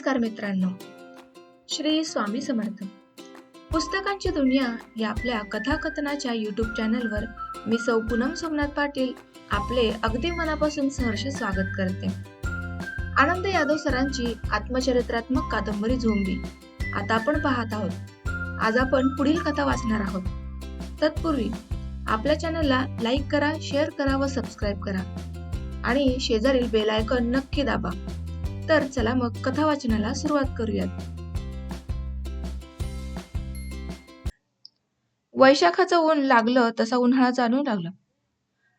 नमस्कार मित्रांनो. श्री स्वामी समर्थ. पुस्तकांची दुनिया या आपल्या कथाकथनाच्या युट्यूब चॅनलवर मी सौ पूनम सोमनाथ पाटील आपले अगदी मनापासून सहर्ष स्वागत करते. आनंद यादव सरांची आत्मचरित्रात्मक कादंबरी झोंबी आता आपण पाहत आहोत. आज आपण पुढील कथा वाचणार आहोत. तत्पूर्वी आपल्या चॅनलला लाईक करा शेअर करा व सबस्क्राईब करा. आणि शेजारील बेल आयकॉन नक्की दाबा. तर चला मग कथा वाचनाला सुरुवात करूयात. वैशाखाचं ऊन लागलं तसा उन्हाळा जाणू लागला.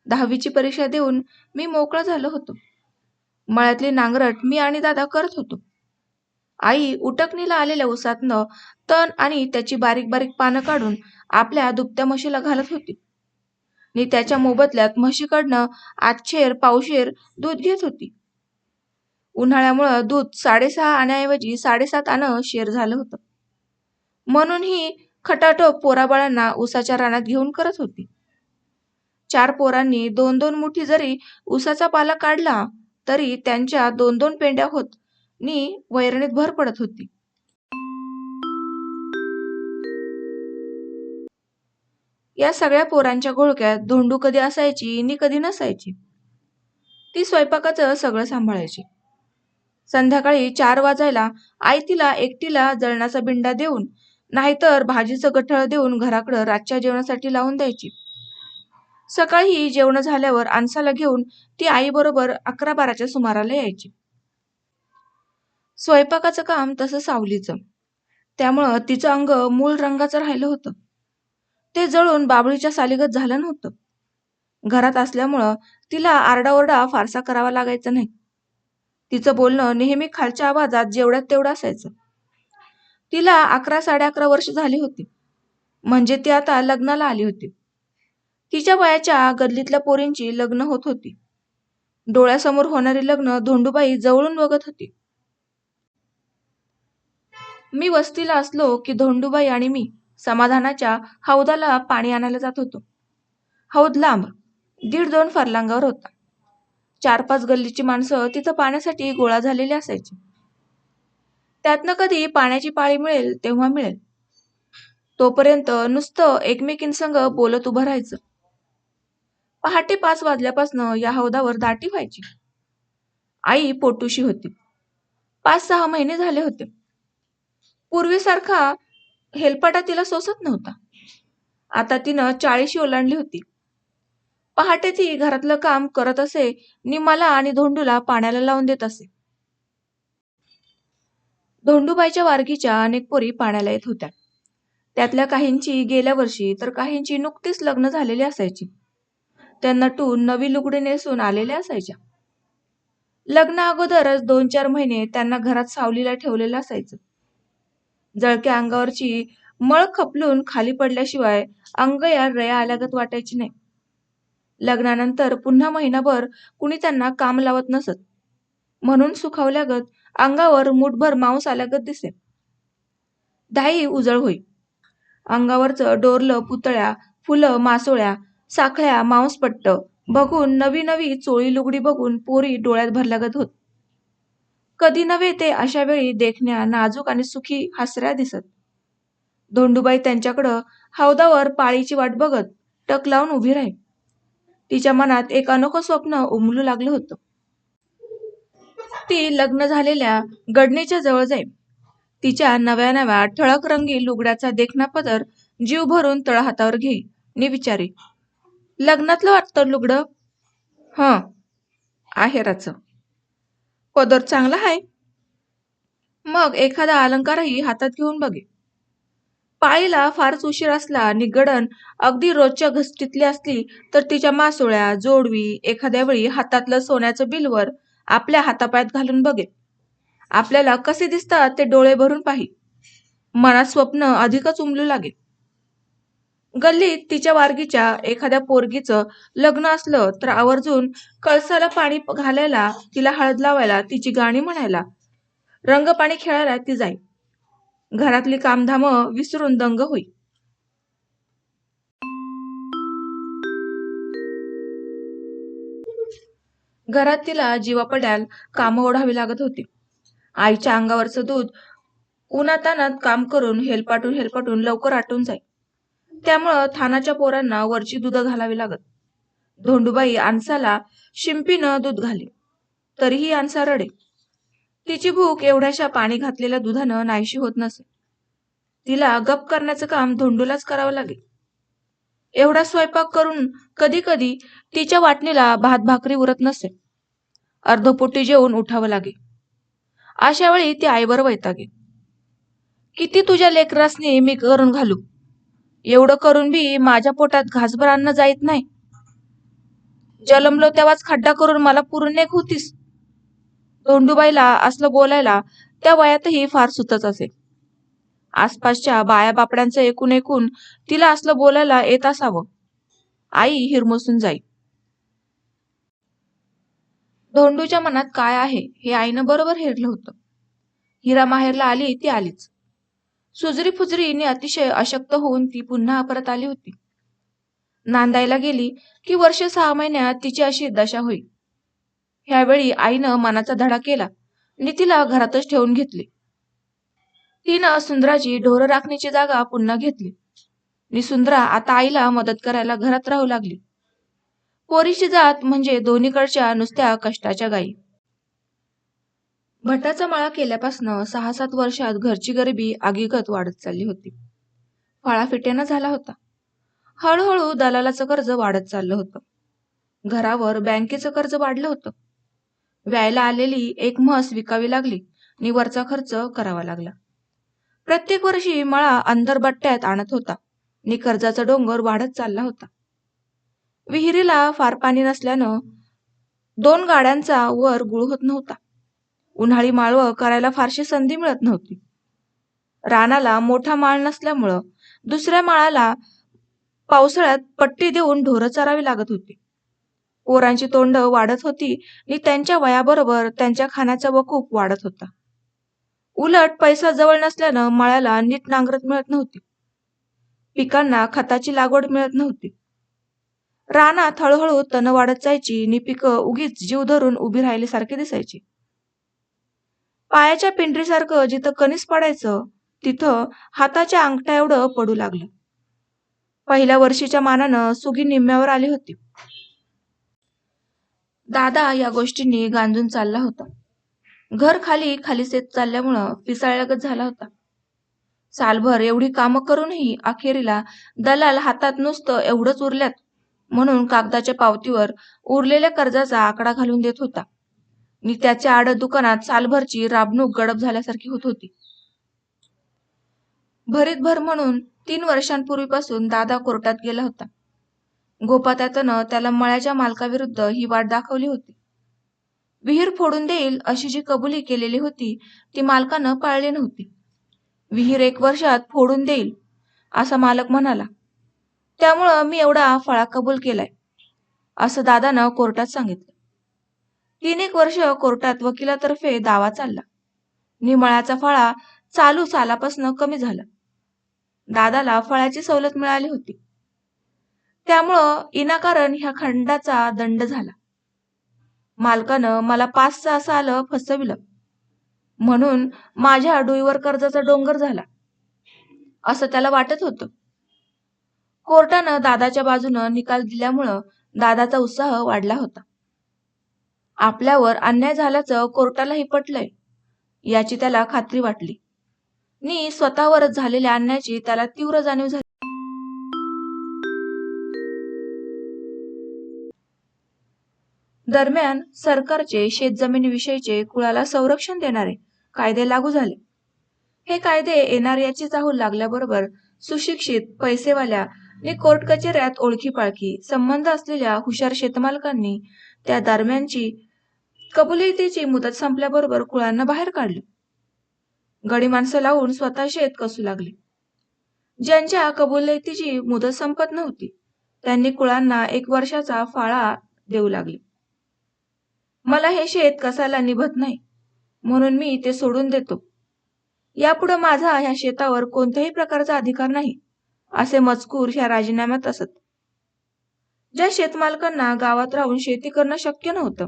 दहावीची परीक्षा देऊन मी मोकळा झालो होतो. मळ्यातली नांगरट मी आणि दादा करत होतो. आई उटकणीला आलेल्या उसातनं तण आणि त्याची बारीक बारीक पानं काढून आपल्या दुपत्या म्हशीला घालत होती. मी त्याच्या मोबदल्यात म्हशीकडनं आच्छेर पावशेर दूध घेत होती. उन्हाळ्यामुळं दूध साडेसहा आण्याऐवजी साडेसात आणं शेर झालं होतं. म्हणून ही खटाटोप पोराबाळांना उसाच्या रानात घेऊन करत होती. चार पोरांनी दोन दोन मुठी जरी उसाचा पाला काढला तरी त्यांच्या दोन दोन पेंड्या होत नी वैरणीत भर पडत होती. या सगळ्या पोरांच्या घोळक्यात धोंडू कधी असायची नि कधी नसायची. ती स्वयंपाकाचं सगळं सांभाळायची. संध्याकाळी चार वाजायला आई तिला एकटीला जळणाचा बिंडा देऊन नाहीतर भाजीचं गठळ देऊन घराकडं रातच्या जेवणासाठी लावून द्यायची. सकाळी जेवण झाल्यावर आणसाला घेऊन ती आईबरोबर अकरा बाराच्या सुमाराला यायची. स्वयंपाकाचं काम तसं सावलीचं. त्यामुळं तिचं अंग मूळ रंगाचं राहिलं होतं. ते जळून बाबळीच्या सालीगत झालं नव्हतं. घरात असल्यामुळं तिला आरडाओरडा फारसा करावा लागायचा नाही. तिचं बोलणं नेहमी खालच्या आवाजात जेवढ्यात तेवढं असायचं. तिला अकरा साडे अकरा वर्ष झाली होती. म्हणजे ती आता लग्नाला आली होती. तिच्या वयाच्या गल्लीतल्या पोरींची लग्न होत होती. डोळ्यासमोर होणारी लग्न धोंडूबाई जवळून बघत होती. मी वस्तीला असलो की धोंडूबाई आणि मी समाधानाच्या हौदाला पाणी आणायला जात होतो. हौद लांब दीड दोन फरलांगावर होता. चार पाच गल्लीची माणसं तिथं पाण्यासाठी गोळा झालेली असायची. त्यातनं कधी पाण्याची पाळी मिळेल तेव्हा मिळेल. तोपर्यंत नुसतं एकमेकींसंग बोलत उभं राहायचं. पहाटे पाच वाजल्यापासनं या हौदावर दाटी व्हायची. आई पोटूशी होती. पाच सहा महिने झाले होते. पूर्वीसारखा हेलपाटा तिला सोसत नव्हता. आता तिनं चाळीशी ओलांडली होती. पहाटे ती घरातलं काम करत असे नि मला आणि धोंडूला पाण्याला लावून देत असे. धोंडूबाईच्या वारगीच्या अनेक पोरी पाण्याला येत होत्या. त्यातल्या काहींची गेल्या वर्षी तर काहींची नुकतीच लग्न झालेली असायची. त्यांना टून नवी लुगडी नेसून आलेल्या असायच्या. लग्ना अगोदरच दोन चार महिने त्यांना घरात सावलीला ठेवलेलं असायचं. जळक्या अंगावरची मळ खपलून खाली पडल्याशिवाय अंग या रया आल्यागत वाटायची नाही. लग्नानंतर पुन्हा महिनाभर कुणी त्यांना काम लावत नसत. म्हणून सुखावल्यागत अंगावर मुठभर मांस आल्यागत दिसे. दाई उजळ होई. अंगावरचं डोरलं पुतळ्या फुलं मासोळ्या साखळ्या मांसपट्ट बघून नवी नवी चोळी लुगडी बघून पोरी डोळ्यात भरल्यागत होत. कधी नव्हे ते अशा वेळी देखण्या नाजूक आणि सुखी हसऱ्या दिसत. धोंडूबाई त्यांच्याकडं हौदावर पाळीची वाट बघत टक लावून उभी राही तिच्या मनात एक अनोखं स्वप्न उमलू लागलं होतं. ती लग्न झालेल्या गडणीच्या जवळ जाईल तिच्या नव्या नव्या ठळक रंगी लुगड्याचा देखणा पदर जीव भरून तळहातावर घेई नि विचारी लग्नातलं वाटतं लुगडं? ह आहेराचं पदर चांगला आहे मग एखादा अलंकारही हातात घेऊन बघे. पाळीला फारच उशीर असला गडण अगदी रोजच्या घसटीतली असली तर तिच्या मासोळ्या जोडवी एखाद्या वेळी हातातलं सोन्याचं बिलवर आपल्या हातापायात घालून बघे आपल्याला कसे दिसतात ते डोळे भरून पाही. मनात स्वप्न अधिकच उमलू लागेल. गल्लीत तिच्या वारगीच्या एखाद्या पोरगीचं लग्न असलं तर आवर्जून कळसाला पाणी घालायला तिला हळद लावायला तिची गाणी म्हणायला रंगपाणी खेळायला ती जाई घरातली कामधाम विसरून दंग होई. घरात तिला जीवा पड्याल कामं ओढावी लागत होती. आईच्या अंगावरचं दूध उन्हातानात काम करून हेलपाटून हेलपाटून लवकर आटून जाई. त्यामुळं थानाच्या पोरांना वरची दूध घालावी लागत. धोंडूबाई आणसाला शिंपीनं दूध घाली. तरीही आणसा रडे. तिची भूक एवढ्याशा पाणी घातलेल्या दुधानं नाहीशी होत नसे. तिला गप करण्याचं काम धोंडूलाच करावं लागे एवढा स्वयंपाक करून कधी कधी तिच्या वाटणीला भात भाकरी उरत नसे. अर्धपोटी जेवून उठावं लागे अशा वेळी ती आईवर वैतागे किती तुझ्या लेकरासनी मी करून घालू? एवढं करून बी माझ्या पोटात घासभर अन्न जाईत नाही. जलमलो तेव्हाच खड्डा करून मला पुरून होतीस. धोंडूबाईला असलं बोलायला त्या वयातही फार सुतच असे. आसपासच्या बाया बापड्यांचं एकूण एकूण तिला असलं बोलायला येत असावं. आई हिरमोसून जाई. धोंडूच्या मनात काय आहे हे आईनं बरोबर हेरलं होतं. हिरा माहेरला आली ती आलीच. सुजरी फुजरीने अतिशय अशक्त होऊन ती पुन्हा परत आली होती. नांदायला गेली की वर्ष सहा महिन्यात तिची अशी दशा होईल ह्यावेळी आईनं मनाचा धडा केला. आणि तिला घरातच ठेवून घेतले. तिनं सुंदराची ढोरं राखण्याची जागा पुन्हा घेतली. आणि सुंदरा आता आईला मदत करायला घरात राहू लागली. पोरीची जात म्हणजे दोन्हीकडच्या नुसत्या कष्टाच्या गायी. भटाचा माळा केल्यापासनं सहा सात वर्षात घरची गरिबी आगीगत वाढत चालली होती. फाळाफिट्यानं झाला होता. हळूहळू दलालाचं कर्ज वाढत चाललं होतं. घरावर बँकेचं कर्ज वाढलं होतं. व्यायला आलेली एक म्हस विकावी लागली आणि वरचा खर्च करावा लागला. प्रत्येक वर्षी मळा अंदरबट्ट्यात आणत होता आणि कर्जाचा डोंगर वाढत चालला होता. विहिरीला फार पाणी नसल्यानं दोन गाड्यांचा वर गुळ होत नव्हता. उन्हाळी माळवं करायला फारशी संधी मिळत नव्हती. रानाला मोठा माळ नसल्यामुळं दुसऱ्या माळाला पावसाळ्यात पट्टी देऊन ढोरं चरावी लागत होती. पोरांची तोंड वाढत होती आणि त्यांच्या वयाबरोबर त्यांच्या खाण्याचा वकूप वाढत होता. उलट पैसा जवळ नसल्यानं मळ्याला नीट नांगरत मिळत नव्हती. पिकांना खताची लागवड मिळत नव्हती. रानात हळूहळू तण वाढत जायची आणि पिकं उगीच जीव धरून उभी राहिल्यासारखी दिसायची. पायाच्या पिंडरीसारखं जिथं कणीस पडायचं तिथं हाताच्या अंगठ्या एवढं पडू लागलं. पहिल्या वर्षीच्या मानानं सुगी निम्म्यावर आली होती. दादा या गोष्टींनी गांजून चालला होता. घर खाली खाली सेत चालल्यामुळं पिसाळ्यागत झाला होता. सालभर एवढी कामं करूनही अखेरीला दलाल हातात नुसतं एवढंच उरल्यात म्हणून कागदाच्या पावतीवर उरलेल्या कर्जाचा आकडा घालून देत होता. आणि त्याच्या आड दुकानात सालभरची राबणूक गडप झाल्यासारखी होत होती. भरीत भर म्हणून तीन वर्षांपूर्वीपासून दादा कोर्टात गेला होता. गोपात्यातनं त्याला मळ्याच्या मालकाविरुद्ध ही वाट दाखवली होती. विहीर फोडून देईल अशी जी कबुली केलेली होती ती मालकानं पाळली नव्हती. विहीर एक वर्षात फोडून देईल असा मालक म्हणाला. त्यामुळं मी एवढा फळा कबूल केलाय असं दादानं कोर्टात सांगितलं. तीन एक वर्ष कोर्टात वकिलातर्फे दावा चालला. निमळाचा फळा चालू सालापासून कमी झाला. दादाला फळाची सवलत मिळाली होती. त्यामुळं इनाकारण ह्या खंडाचा दंड झाला. मालकानं मला पाच सहा साल फसविलं. म्हणून माझ्या डुईवर कर्जाचा डोंगर झाला. असं त्याला वाटत होतं. कोर्टानं दादाच्या बाजूनं निकाल दिल्यामुळं दादाचा उत्साह वाढला होता. आपल्यावर अन्याय झाल्याचं कोर्टालाही पटलंय याची त्याला खात्री वाटली. नी स्वतःवरच झालेल्या अन्यायाची त्याला तीव्र जाणीव झाली. दरम्यान सरकारचे शेतजमिनीविषयीचे कुळाला संरक्षण देणारे कायदे लागू झाले. हे कायदे येणार याची चाहूल लागल्याबरोबर सुशिक्षित पैसेवाल्या आणि कोर्ट कचेऱ्यात ओळखी पाळखी संबंध असलेल्या हुशार शेतमालकांनी त्या दरम्यानची कबुलीतीची मुदत संपल्याबरोबर कुळांना बाहेर काढले. गडी माणसं लावून स्वतः शेत कसू लागले. ज्यांच्या कबुलीतीची मुदत संपत नव्हती त्यांनी कुळांना एक वर्षाचा फाळा देऊ लागले. मला हे शेत कसायला निभत नाही. म्हणून मी ते सोडून देतो. यापुढे माझा ह्या शेतावर कोणत्याही प्रकारचा अधिकार नाही असे मजकूर ह्या राजीनाम्यात असत. ज्या शेतमालकांना गावात राहून शेती करणं शक्य नव्हतं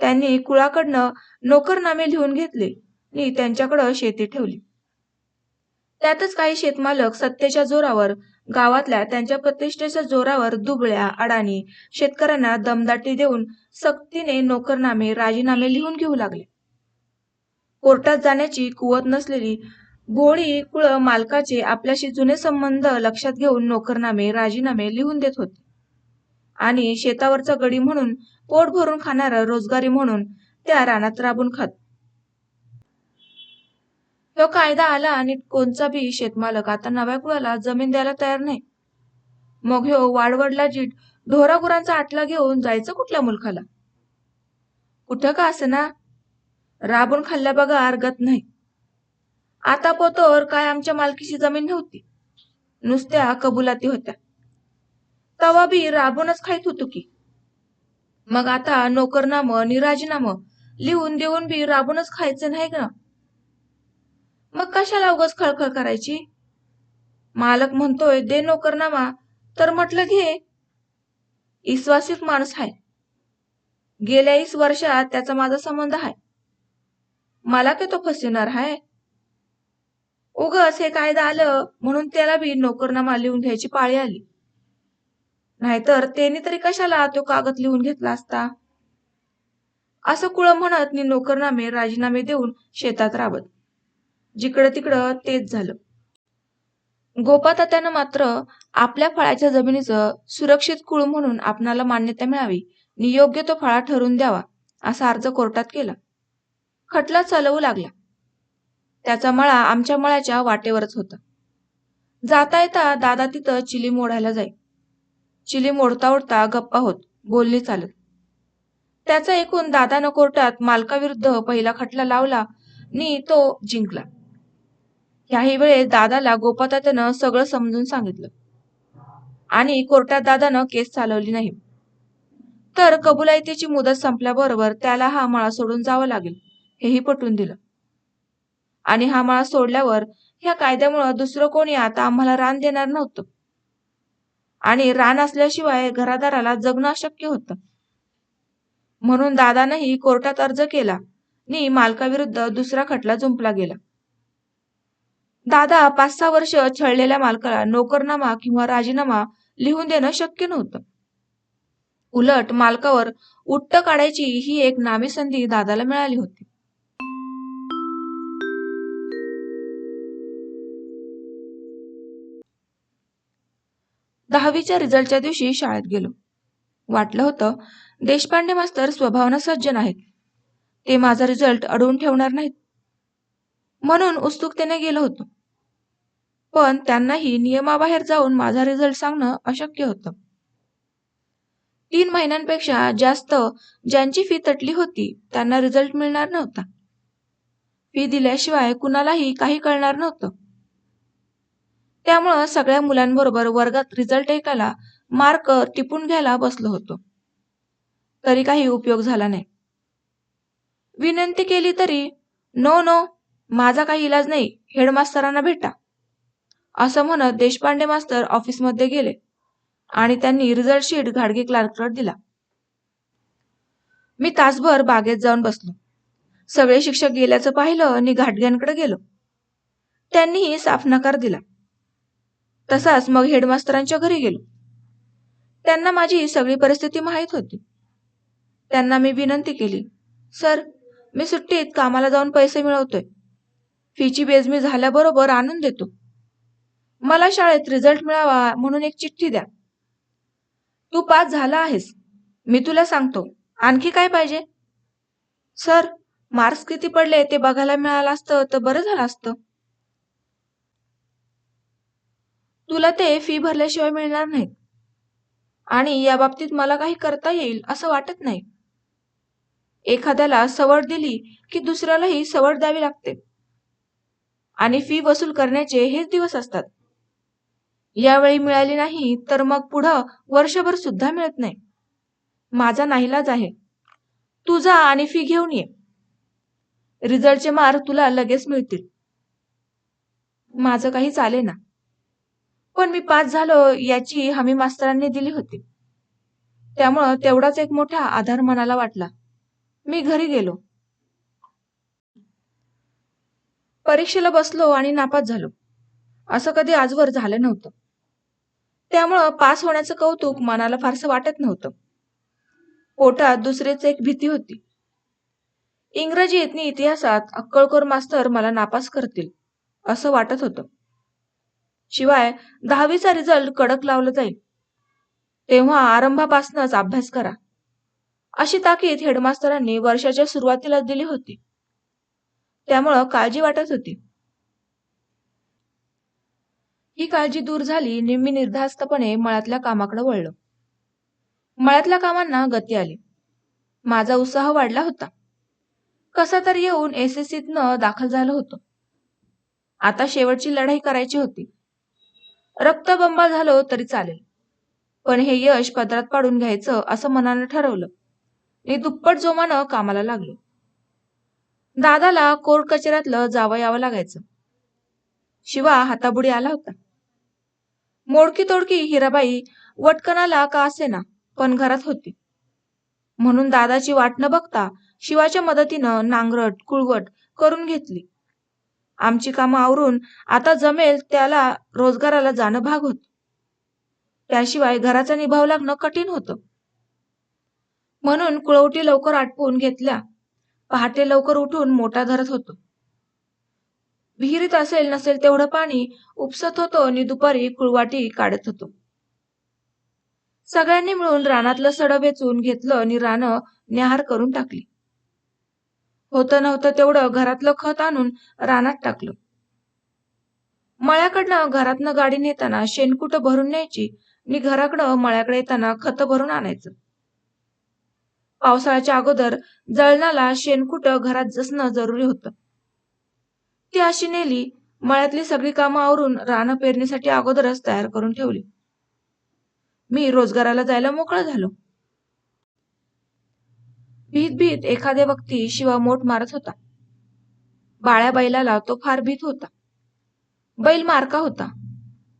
त्यांनी कुळाकडनं नोकरनामे लिहून घेतले आणि त्यांच्याकडं शेती ठेवली. त्यातच काही शेतमालक सत्तेच्या जोरावर गावातल्या त्यांच्या प्रतिष्ठेच्या जोरावर दुबळ्या अडाणी शेतकऱ्यांना दमदाटी देऊन सक्तीने नोकरनामे राजीनामे लिहून घेऊ लागले. कोर्टात जाण्याची कुवत नसलेली भोळी कुळ मालकाचे आपल्याशी जुने संबंध लक्षात घेऊन नोकरनामे राजीनामे लिहून देत होते. आणि शेतावरचा गडी म्हणून पोट भरून खाणारा रोजगारी म्हणून त्या रानात राबून खात. तो कायदा आला आणि कोणचा बी शेतमालक आता नव्या कुळाला जमीन द्यायला तयार नाही. मग ह्यो वाडवडला जीट ढोरागुरांचा आटला घेऊन जायचं कुठल्या मुलखाला? कुठं का ना राबून खाल्ल्या बघा अर्गत नाही. आता पोतोर काय आमच्या मालकीची जमीन नव्हती. नुसत्या कबुलाती होत्या. तवा बी राबूनच खाईत होतो की. मग आता नोकरनामं आणि लिहून देऊन बी राबूनच खायचं नाही का? मग कशाला उगाच खळखळ करायची? मालक म्हणतोय दे नोकरनामा. तर म्हटलं घे. इस्वासित माणूस आहे गेल्या वीस वर्षात त्याचा माझा संबंध आहे मला काय तो फसविणार आहे उगस हे कायदा आलं म्हणून त्याला बी नोकरनामा लिहून घ्यायची पाळी आली. नाहीतर त्यांनी तरी कशाला तो कागद लिहून घेतला असता? असं कुळ म्हणत मी नोकरनामे राजीनामे देऊन शेतात राबत. जिकडं तिकडं तेच झालं. गोपातात्यानं मात्र आपल्या फळाच्या जमिनीचं सुरक्षित कुळ म्हणून आपणाला मान्यता मिळावी आणि योग्य तो फळा ठरून द्यावा असा अर्ज कोर्टात केला. खटला चालवू लागला. त्याचा मळा आमच्या मळाच्या वाटेवरच होता. जाता येता दादा तिथं चिली मोडायला जाई. चिली मोडता ओढता गप्पा होत बोलली चालत. त्याचा एकूण दादानं कोर्टात मालकाविरुद्ध पहिला खटला लावला नि तो जिंकला. याही वेळेस दादाला गोपातात्यानं सगळं समजून सांगितलं. आणि कोर्टात दादानं केस चालवली नाही. तर कबुलायतीची मुदत संपल्याबरोबर त्याला हा माळा सोडून जावं लागेल हेही पटवून दिलं. आणि हा माळा सोडल्यावर ह्या कायद्यामुळं दुसरं कोणी आता आम्हाला रान देणार नव्हतं. आणि रान असल्याशिवाय घरादाराला जगणं अशक्य होतं. म्हणून दादानंही कोर्टात अर्ज केला नि मालकाविरुद्ध दुसरा खटला जुंपला गेला. दादा पाच सहा वर्ष छळलेल्या मालकाला नोकरनामा किंवा राजीनामा लिहून देणं शक्य नव्हतं. उलट मालकावर उट्ट काढायची ही एक नामी संधी दादाला मिळाली होती. दहावीच्या रिझल्टच्या दिवशी शाळेत गेलो. वाटलं होतं देशपांडे मास्तर स्वभावना सज्जन आहेत. ते माझा रिझल्ट अडवून ठेवणार नाहीत. म्हणून उत्सुकतेने गेलो होतो. पण त्यांनाही नियमाबाहेर जाऊन माझा रिझल्ट सांगणं अशक्य होतं. तीन महिन्यांपेक्षा जास्त ज्यांची फी तटली होती त्यांना रिझल्ट मिळणार नव्हता. फी दिल्याशिवाय कुणालाही काही कळणार नव्हतं. त्यामुळं सगळ्या मुलांबरोबर वर्गात रिझल्ट ऐकायला मार्क टिपून घ्यायला बसलो होतो. तरी काही उपयोग झाला नाही. विनंती केली तरी नो नो माझा काही इलाज नाही हेडमास्तरांना भेटा. असं म्हणत देशपांडे मास्तर ऑफिसमध्ये गेले आणि त्यांनी रिझल्ट शीट घाडगे क्लार्ककडे दिला. मी तासभर बागेत जाऊन बसलो. सगळे शिक्षक गेल्याचं पाहिलं आणि घाटग्यांकडे गेलो. त्यांनीही साफ नकार दिला. तसाच मग हेडमास्तरांच्या घरी गेलो. त्यांना माझी सगळी परिस्थिती माहीत होती. त्यांना मी विनंती केली सर मी सुट्टीत कामाला जाऊन पैसे मिळवतोय. फीची बेजमी झाल्याबरोबर आणून देतो. मला शाळेत रिझल्ट मिळावा म्हणून एक चिठ्ठी द्या. तू पास झाला आहेस. मी तुला सांगतो. आणखी काय पाहिजे? सर मार्क्स किती पडले ते बघायला मिळालं असतं तर बरं झालं असतं. तुला ते फी भरल्याशिवाय मिळणार नाही आणि या बाबतीत मला काही करता येईल असं वाटत नाही. एखाद्याला सवड दिली की दुसऱ्यालाही सवड द्यावी लागते. आणि फी वसूल करण्याचे हेच दिवस असतात. यावेळी मिळाली नाही तर मग पुढं वर्षभर सुद्धा मिळत नाही. माझा नाहीलाज आहे. तू जा आणि फी घेऊन ये. रिझल्टचे मार्क तुला लगेच मिळतील. माझं काही चाले ना. पण मी पास झालो याची हमी मास्तरांनी दिली होती. त्यामुळं तेवढाच एक मोठा आधार मनाला वाटला. मी घरी गेलो. परीक्षेला बसलो आणि नापास झालो. असं कधी आजवर झालं नव्हतं. त्यामुळं पास होण्याचं कौतुक मनाला फारसं वाटत नव्हतं. पोटात दुसरीच एक भीती होती. इंग्रजीत आणि इतिहासात अक्कलकोर मास्तर मला नापास करतील असं वाटत होतं. शिवाय दहावीचा रिझल्ट कडक लावलं जाईल. तेव्हा आरंभापासूनच अभ्यास करा. अशी ताकीद हेडमास्तरांनी वर्षाच्या सुरुवातीला दिली होती. त्यामुळं काळजी वाटत होती. ही काळजी दूर झाली आणि मी निर्धास्तपणे मळ्यातल्या कामाकडे वळलो. मळ्यातल्या कामांना गती आली. माझा उत्साह वाढला होता. कसा तर येऊन एस एस न दाखल झालं होतं. आता शेवटची लढाई करायची होती. रक्तबंबा झालो तरी चालेल. पण हे यश पदरात पाडून घ्यायचं असं मनानं ठरवलं. मी दुप्पट जोमानं कामाला लागलो. दादाला कोर्ट कचेऱ्यातलं जावं यावं लागायचं. शिवा हाताबुडी आला होता. मोडकी तोडकी हिराबाई वटकणाला का असेना पण घरात होती. म्हणून दादाची वाट न बघता शिवाच्या मदतीनं नांगरट कुळवट करून घेतली. आमची कामं आवरून आता जमेल त्याला रोजगाराला जाणं भाग होत. त्याशिवाय घराचा निभाव लागणं कठीण होतं. म्हणून कुळवटी लवकर आटपून घेतल्या. पहाटे लवकर उठून मोठा धरत होतो. विहिरीत असेल नसेल तेवढं पाणी उपसत होतो आणि दुपारी कुळवाटी काढत होतो. सगळ्यांनी मिळून रानातलं सड वेचून घेतलं आणि रानं न्याहार करून टाकली. होतं नव्हतं तेवढं घरातलं खत आणून रानात टाकलं. मळ्याकडनं घरातनं गाडी नेताना शेणकुट भरून न्यायची आणि घराकडं मळ्याकडे येताना खत भरून आणायचं. पावसाळ्याच्या अगोदर जळणाला शेणकुट घरात जसणं जरुरी होतं. ती अशी नेली मळ्यातली सगळी कामं आवरून रानं पेरणीसाठी अगोदरच तयार करून ठेवली. मी रोजगाराला जायला मोकळा झालो. भीत भीत एखाद्या व्यक्ती शिवा मोठ मारत होता. बाळ्या बैलाला तो फार भीत होता. बैल मारका होता.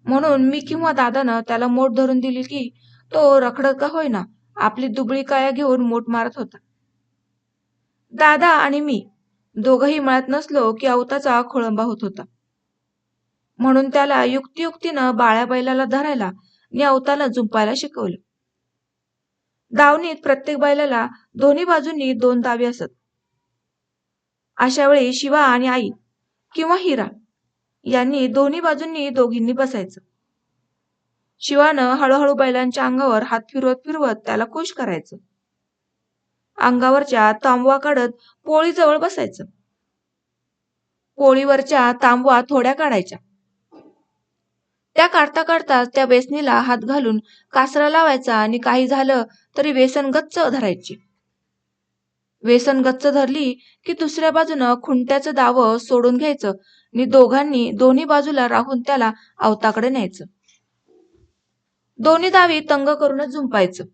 म्हणून मी किंवा दादानं त्याला मोठ धरून दिली की तो रखडत का होईना? आपली दुबळी काया घेऊन मोठ मारत होता. दादा आणि मी दोघही मळ्यात नसलो की अवताचा खोळंबा होत होता. म्हणून त्याला युक्तियुक्तीनं बाळ्या बैलाला धरायला आणि अवताला जुंपायला शिकवलं. दावणीत प्रत्येक बैलाला दोन्ही बाजूंनी दोन दावे असत. अशा वेळी शिवा आणि आई किंवा हिरा यांनी दोन्ही बाजूंनी दोघींनी बसायचं. शिवानं हळूहळू बैलांच्या अंगावर हात फिरवत फिरवत त्याला खुश करायचं. अंगावरच्या तांबवा काढत पोळीजवळ बसायचं. पोळीवरच्या तांबवा थोड्या काढायच्या. त्या काढता काढता त्या बेसनीला हात घालून कासरा लावायचा आणि काही झालं तरी वेसन गच्च धरायची. वेसन गच्च धरली की दुसऱ्या बाजूनं खुंट्याचं दावं सोडून घ्यायचं आणि दोघांनी दोन्ही बाजूला राहून त्याला अवताकडे न्यायचं. दोन्ही दावी तंग करूनच झुंपायचं.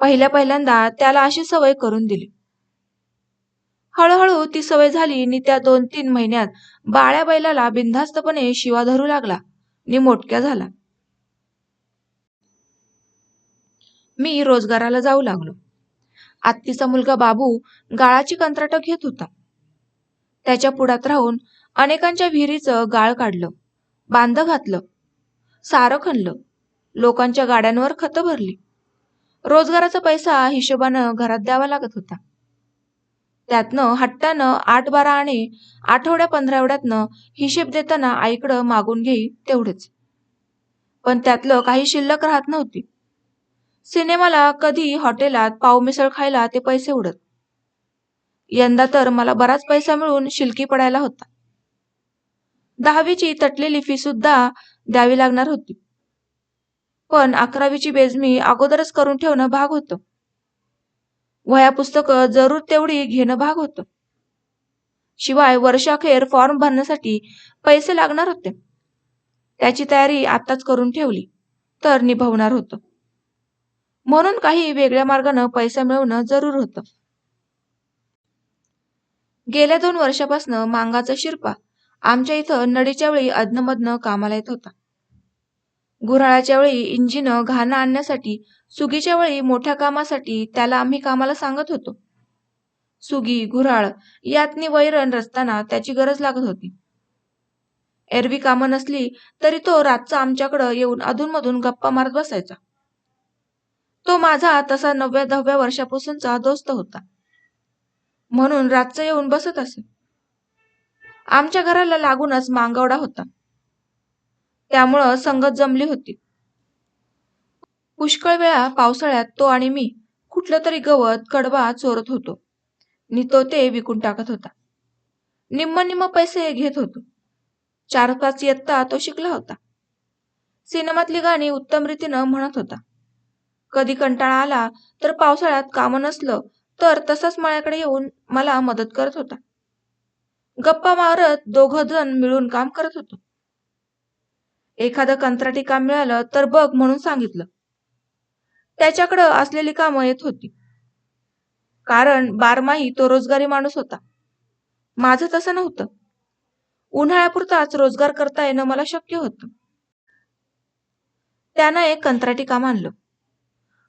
पहिल्या पहिल्यांदा त्याला अशी सवय करून दिली. हळूहळू ती सवय झाली आणि त्या दोन तीन महिन्यात बाळ्या बैलाला बिनधास्तपणे शिवा धरू लागला. नि मोटक्या झाला. मी रोजगाराला जाऊ लागलो. आत्तीचा मुलगा बाबू गाळाची कंत्राट घेत होता. त्याच्या पुढात राहून अनेकांच्या विहिरीचं गाळ काढलं. बांध घातलं. सारं खणलं. लोकांच्या गाड्यांवर खतं भरली. रोजगाराचा पैसा हिशोबानं घरात द्यावा लागत होता. त्यातनं हट्टानं आठ बारा आणि आठवड्या पंधरावड्यातनं हिशेब देताना आईकडं मागून घेई तेवढेच. पण त्यातलं काही शिल्लक राहत नव्हती. सिनेमाला कधी हॉटेलात पाव मिसळ खायला ते पैसे उडत. यंदा तर मला बराच पैसा मिळून शिलकी पडायला होता. दहावीची तटलेली फी सुद्धा द्यावी लागणार होती. पण अकरावीची बेजमी अगोदरच करून ठेवणं भाग होतं. वह्या पुस्तकं जरूर तेवढी घेणं भाग होतं. शिवाय वर्षाखेर फॉर्म भरण्यासाठी पैसे लागणार होते. त्याची तयारी आताच करून ठेवली तर निभवणार होतं. म्हणून काही वेगळ्या मार्गानं पैसा मिळवणं जरूर होतं. गेल्या दोन वर्षापासून मांगाचा शिरपा आमच्या इथं नडीच्या वेळी अदनमधनं कामाला येत होता. गुऱ्हाळाच्या वेळी इंजिन घाणं आणण्यासाठी सुगीच्या वेळी मोठ्या कामासाठी त्याला आम्ही कामाला सांगत होतो. सुगी गुऱ्हाळ यातनी वैरण रचताना त्याची गरज लागत होती. एरवी कामं नसली तरी तो रातचा आमच्याकडं येऊन अधूनमधून गप्पा मारत बसायचा. तो माझा तसा नवव्या दहाव्या वर्षापासूनचा दोस्त होता. म्हणून रातचं येऊन बसत असे. आमच्या घराला लागूनच मांगवडा होता. त्यामुळं संगत जमली होती. पुष्कळ वेळा पावसाळ्यात तो आणि मी कुठलं तरी गवत कडबा चोरत होतो. नि तो ते विकून टाकत होता. निम्म निम्म पैसे घेत होतो. चार पाच इयत्ता तो शिकला होता. सिनेमातली गाणी उत्तम रीतीनं म्हणत होता. कधी कंटाळा आला तर पावसाळ्यात कामं नसलं तर तसाच मळ्याकडे येऊन मला मदत करत होता. गप्पा मारत दोघ जण मिळून काम करत होतो. एखादं कंत्राटी काम मिळालं तर बघ म्हणून सांगितलं. त्याच्याकडं असलेली कामं येत होती. कारण बारमाही तो रोजगारी माणूस होता. माझं तसं नव्हतं. उन्हाळ्यापुरताच रोजगार करता येणं मला शक्य होतं. त्यानं एक कंत्राटी काम आणलं.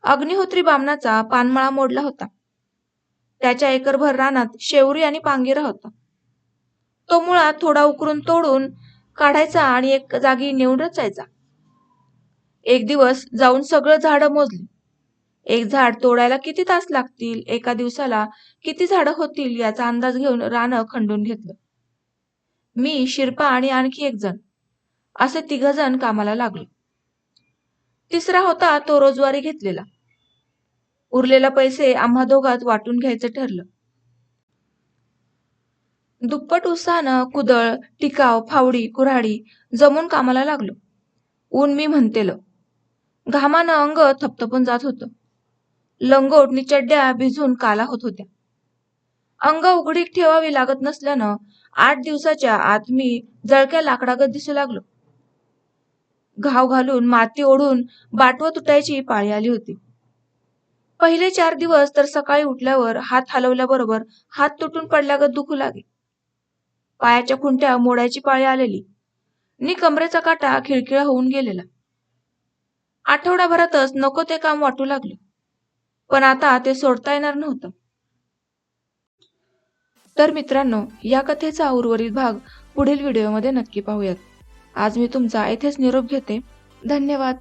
अग्निहोत्री बामणाचा पानमळा मोडला होता. त्याच्या एकरभर रानात शेवरी आणि पांगिरा होता. तो मुळा थोडा उकरून तोडून काढायचा आणि एक जागी नेऊन रचायचा एक दिवस जाऊन सगळं झाडं मोजली. एक झाड तोडायला किती तास लागतील एका दिवसाला किती झाडं होतील याचा अंदाज घेऊन रानं खंडून घेतलं. मी शिरपा आणि आणखी एक जण. असे तिघ जण कामाला लागलो. तिसरा होता तो रोजवारी घेतलेला. उरलेला पैसे आम्हा दोघात वाटून घ्यायचं ठरलं. दुप्पट उत्साहानं कुदळ टिकाव फावडी कुऱ्हाडी जमून कामाला लागलो. ऊन मी म्हणतेलं. घामानं अंग थपथपून जात होतं. लंगोट नि चड्ड्या भिजून काला होत होत्या. अंग उघडीक ठेवावी लागत नसल्यानं आठ दिवसाच्या आत मी जळक्या लाकडागत दिसू लागलो. घाव घालून माती ओढून बाटवं तुटायची पाळी आली होती. पहिले चार दिवस तर सकाळी उठल्यावर हात हलवल्याबरोबर हात तुटून पडल्यागत दुखू लागे. पायाच्या खुंट्या मोडायची पाळी आलेली. नि कमरेचा काटा खिळखिळा होऊन गेलेला. आठवडाभरातच नको ते काम वाटू लागलं. पण आता ते सोडता येणार नव्हतं. तर मित्रांनो या कथेचा उर्वरित भाग पुढील व्हिडिओमध्ये नक्की पाहूयात. आज मी तुमचा येथेच निरोप घेते. धन्यवाद.